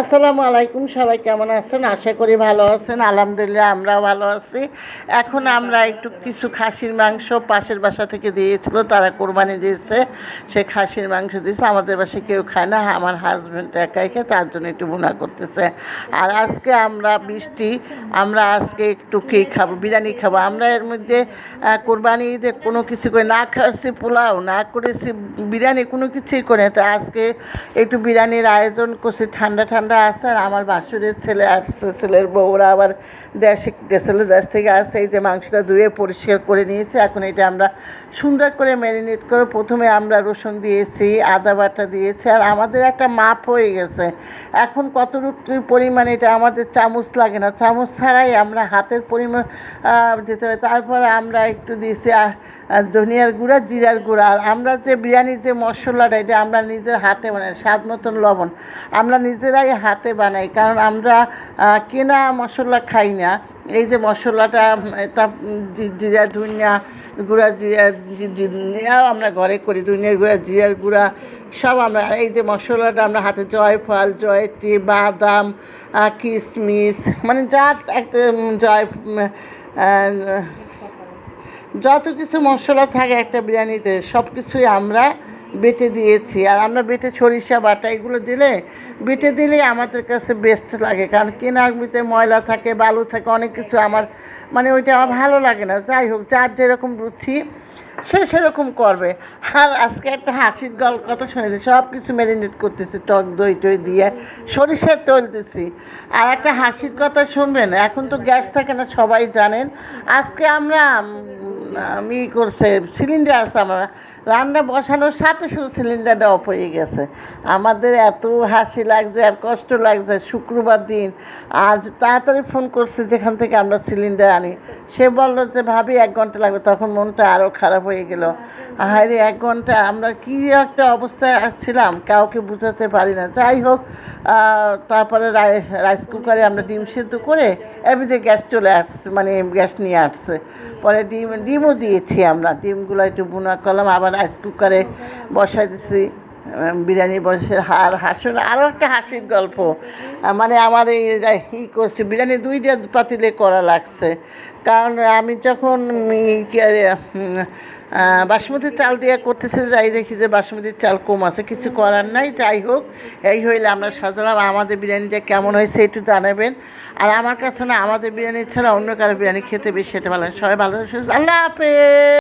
আসসালামু আলাইকুম, সবাই কেমন আছেন? আশা করি ভালো আছেন। আলহামদুলিল্লাহ, আমরাও ভালো আছি। এখন আমরা একটু কিছু খাসির মাংস পাশের বাসা থেকে দিয়েছিল, তারা কোরবানি দিয়েছে। সে খাসির মাংস দিয়েছে। আমাদের বাসায় কেউ খায় না, আমার হাজব্যান্ড একাই খেয়ে, তার জন্য একটু বুনা করতেছে। আর আজকে আমরা বৃষ্টি আমরা আজকে একটু কে খাব? বিরিয়ানি খাব। আমরা এর মধ্যে কোরবানি ঈদে কোনো কিছু করে না খাচ্ছি, পোলাও না করেছি, বিরিয়ানি কোনো কিছুই করে। তো আজকে একটু বিরিয়ানির আয়োজন করছি, ঠান্ডা ঠান্ডা আছে আর আমার বাসুরের ছেলে আসছে ছেলের বউরা আবার দেশে গেছিল, দেশ থেকে আসছে। এই যে মাংসটা ধুয়ে পরিষ্কার করে নিয়েছি। এখন এটা আমরা সুন্দর করে ম্যারিনেট করে প্রথমে আমরা রসুন দিয়েছি, আদা বাটা দিয়েছি আর আমাদের একটা মাপ হয়ে গেছে। এখন কতটুকু পরিমাণ এটা আমাদের চামচ লাগে না। চামচ ছাড়াই আমরা হাতের পরিমাণ দিতে হয়। তারপরে আমরা একটু দিয়েছি ধনিয়ার গুঁড়া, জিরার গুঁড়া। আর আমরা যে বিরিয়ানির যে মশলাটা, এটা আমরা নিজের হাতে বানাই, স্বাদ মতন লবণ। আমরা নিজেরাই হাতে বানাই, কারণ আমরা কেনা মশলা খাই না। এই যে মশলাটা, তা জিরা, ধনিয়া গুঁড়া, জিরা আমরা ঘরে করি ধনিয়ার গুঁড়া, জিরার গুঁড়া, সব আমরা এই যে মশলাটা আমরা হাতে জয়ফল জয়ত্রী বাদাম কিশমিশ মানে যা একটা জয় যত কিছু মশলা থাকে একটা বিরিয়ানিতে সব কিছুই আমরা বেটে দিয়েছি। আর আমরা বেটে সরিষা, বাটা এগুলো দিলে, বেটে দিলে আমাদের কাছে বেস্ট লাগে। কারণ মধ্যে ময়লা থাকে, বালু থাকে, অনেক কিছু আমার মানে ওইটা আমার ভালো লাগে না। যাই হোক, যার যেরকম রুচি, সে সেরকম করবে। আর আজকে একটা হাসির গল কথা শুনেছি সব কিছু ম্যারিনেট করতেছি, টক দই টই দিয়ে, সরিষার তেল দিছি। আর একটা হাসির কথা শুনবেন, এখন তো গ্যাস থাকে না, সবাই জানেন। আজকে আমরা আমি করছে সিলিন্ডার আছে আমরা। রান্না বসানোর সাথে সাথে সিলিন্ডারটা অফ হয়ে গেছে। আমাদের এত হাসি লাগছে আর কষ্ট লাগছে শুক্রবার দিন। আর তাড়াতাড়ি ফোন করছে যেখান থেকে আমরা সিলিন্ডার আনি। সে বলল যে, ভাবি, এক ঘণ্টা লাগবে। তখন মনটা আরও খারাপ হয়ে গেল। আরে এক ঘণ্টা, আমরা কী একটা অবস্থায় আসছিলাম? কাউকে বুঝাতে পারি না। যাই হোক তারপরে রাই- রাইস কুকারে আমরা ডিম সেদ্ধ করে এমনিতে গ্যাস চলে আসছে মানে গ্যাস নিয়ে আসছে। পরে ডিম ডিম ডিমও দিয়েছি আমরা ডিমগুলো একটু বুনা করলাম আবার রাইস কুকারে বসাই দিছি। বিরিয়ানি বসে আর হাসুন আরও একটা হাসির গল্প। মানে আমার এই ই করছে, বিরিয়ানি দুইটা পাতিলে করা লাগছে। কারণ আমি যখন বাসমতি চাল দিয়ে করতেছে, যাই দেখি যে বাসমতির চাল কম আছে, কিছু করার নাই, যাই হোক, এই হইলে আমরা সাজালাম। আমাদের বিরিয়ানিটা কেমন হয়েছে একটু জানাবেন। আর আমার কাছে না, আমাদের বিরিয়ানি ছাড়া অন্য কারও বিরিয়ানি খেতে বেশি সেটা ভালো। সবাই ভালো আল্লাহ হাফেজ।